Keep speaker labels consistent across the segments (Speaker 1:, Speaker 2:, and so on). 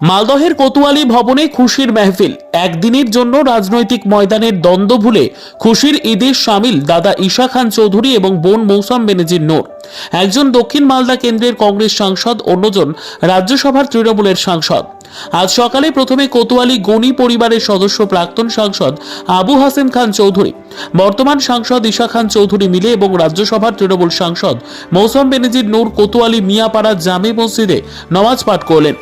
Speaker 1: মালদহের কোতোয়ালি ভবনে খুশির মেহফিল। একদিনের জন্য রাজনৈতিক ময়দানের দ্বন্দ্ব ভুলে খুশির ঈদের সামিল দাদা ঈশা খান চৌধুরী এবং বোন মৌসাম বেনেজির নূর। একজন দক্ষিণ মালদা কেন্দ্রের কংগ্রেস সাংসদ, অন্যজন রাজ্যসভার তৃণমূলের সাংসদ। আজ সকালে প্রথমে কোতোয়ালি গনি পরিবারের সদস্য প্রাক্তন সাংসদ আবু হাসেম খান চৌধুরী, বর্তমান সাংসদ ঈশা খান চৌধুরী মিলে এবং রাজ্যসভার তৃণমূল সাংসদ মৌসম বেনজির নূর কোতোয়ালি মিয়াপাড়া জামে মসজিদে নমাজ পাঠ করলেন।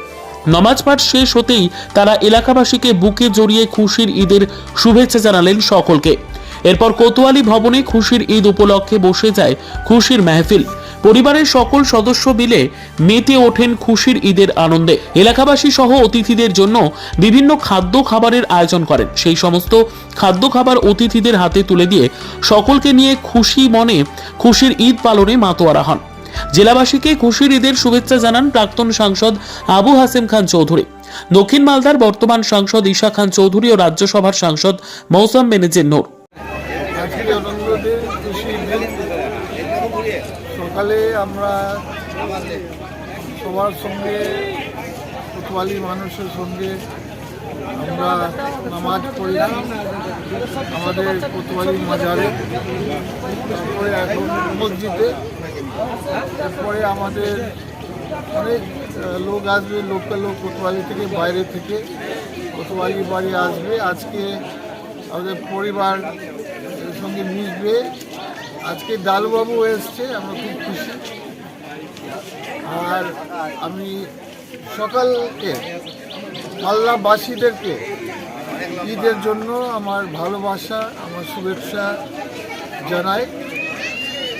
Speaker 1: নমাজ পাঠ শেষ হতেই তারা এলাকাবাসীকে বুকে জড়িয়ে খুশির ঈদের শুভেচ্ছা জানালেন সকলকে। এরপর কোতোয়ালি ভবনে খুশির ঈদ উপলক্ষে বসে যায় খুশির মেহফিল। পরিবারের সকল সদস্য মিলে মেতে ওঠেন খুশির ঈদের আনন্দে। এলাকাবাসী সহ অতিথিদের জন্য বিভিন্ন খাদ্য খাবারের আয়োজন করেন। সেই সমস্ত খাদ্য খাবার অতিথিদের হাতে তুলে দিয়ে সকলকে নিয়ে খুশি মনে খুশির ঈদ পালনে মাতোয়ারা হন। জেলাবাসীকে খুশির ঈদের শুভেচ্ছা জানান প্রাক্তন সাংসদ আবু হাসিম খান চৌধুরী। দক্ষিণ মালদার বর্তমান সাংসদ ঈশা খান চৌধুরী ও রাজ্যসভার সাংসদ মৌসাম বেনেজির নূর।
Speaker 2: সকালে আমরা সবার সঙ্গে, কোতোয়ালি মানুষের সঙ্গে আমরা নামাজ পড়েছি আমাদের কোতোয়ালি মাজারে। তারপরে এখন মসজিদে তারপরে আমাদের অনেক লোক আসবে, লোকাল লোক কোতোয়ালি থেকে, বাইরে থেকে। কোতোয়ালি বাড়ি আসবে। আজকে আমাদের পরিবার সঙ্গে মিশবে। আজকে ডালবাবু এসছে, আমরা খুব খুশি। আর আমি সকালকে মাল্লাবাসীদেরকে ঈদের জন্য আমার ভালোবাসা, আমার শুভেচ্ছা জানাই।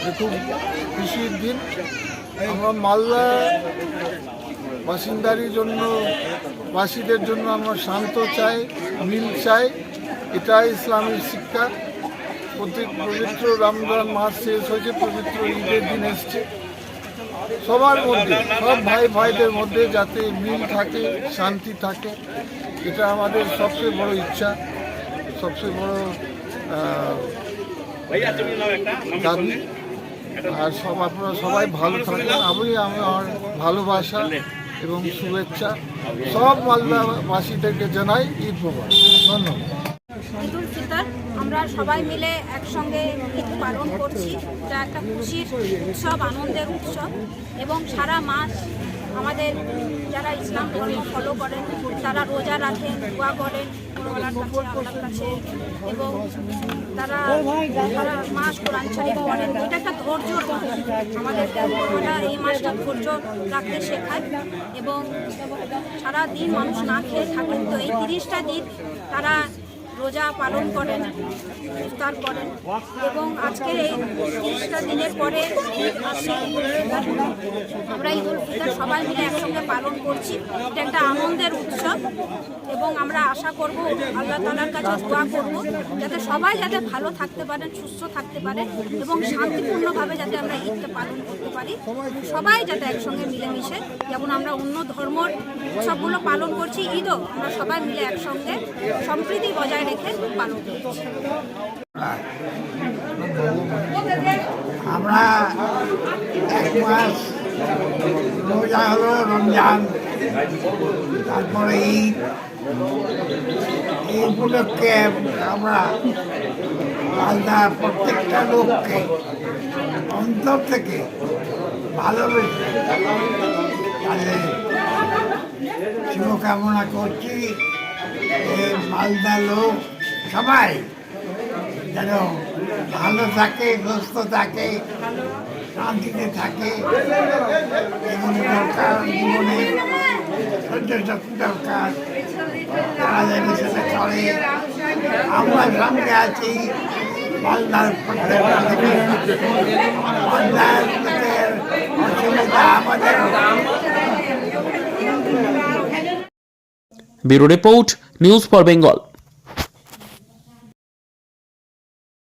Speaker 2: যে খুব খুশির দিন। আমরা মালদা বাসিন্দারির জন্য বাসীদের জন্য আমরা শান্ত চাই মিল চাই। এটা ইসলামের শিক্ষা। প্রত্যেক পবিত্র রমজান মাস শেষ হয়েছে পবিত্র ঈদের দিন এসছে। সবার মধ্যে সব ভাই ভাইদের মধ্যে যাতে মিল থাকে শান্তি থাকে এটা আমাদের সবচেয়ে বড় ইচ্ছা সবচেয়ে বড় দাবি। আর সব আপনারা সবাই ভালো থাকেন আমি আমার ভালোবাসা এবং শুভেচ্ছা সব মালদাবাসীদেরকে জানাই ঈদ মোবাইল ধন্যবাদ।
Speaker 3: ঈদ উল ফিতর আমরা সবাই মিলে একসঙ্গে ঈদ পালন করছি। এটা একটা খুশির উৎসব, আনন্দের উৎসব। এবং সারা মাস আমাদের যারা ইসলাম ধর্ম ফলো করেন, তারা রোজা রাখেন, দোয়া করেন আল্লাহর কাছে। এবং তারা সারা মাস কোরআন শরীফ পড়েন। এটা একটা ধৈর্যর মাস আমাদের আমরা এই মাসটা ধৈর্য রাখতে শেখায়। এবং সারা দিন মানুষ না খেয়ে থাকেন। তো এই তিরিশটা দিন তারা রোজা পালন করেন, ইফতার করেন এবং আজকের এই তিরিশটা দিনের পরে। আমরা ঈদ উল ফিতর সবাই মিলে একসঙ্গে পালন করছি এটা একটা আনন্দের উৎসব এবং আমরা আশা করব, আল্লাহ তালার কাছে দোয়া করব, যাতে সবাই যাতে ভালো থাকতে পারেন, সুস্থ থাকতে পারে এবং শান্তিপূর্ণভাবে যাতে আমরা ঈদটা পালন করতে পারি। সবাই যাতে একসঙ্গে মিলেমিশে, যেমন আমরা অন্য ধর্মর উৎসবগুলো পালন করছি, ঈদও আমরা সবাই মিলে একসঙ্গে সম্প্রীতি বজায় রেখে পালন করছি।
Speaker 4: আমরা এক মাস রোজা হলো রমজান, তারপরে ঈদ। এই উপলক্ষে আমরা মালদা প্রত্যেকটা লোককে অন্তর থেকে ভালোবেসে তাদের শুভকামনা করছি মালদা লোক সবাই যেন ভালো থাকে, সুস্থ থাকে। শান্তিতে থাকে দরকার জীবনে দরকার। চলে। আমরা
Speaker 1: bureau report news for Bengal.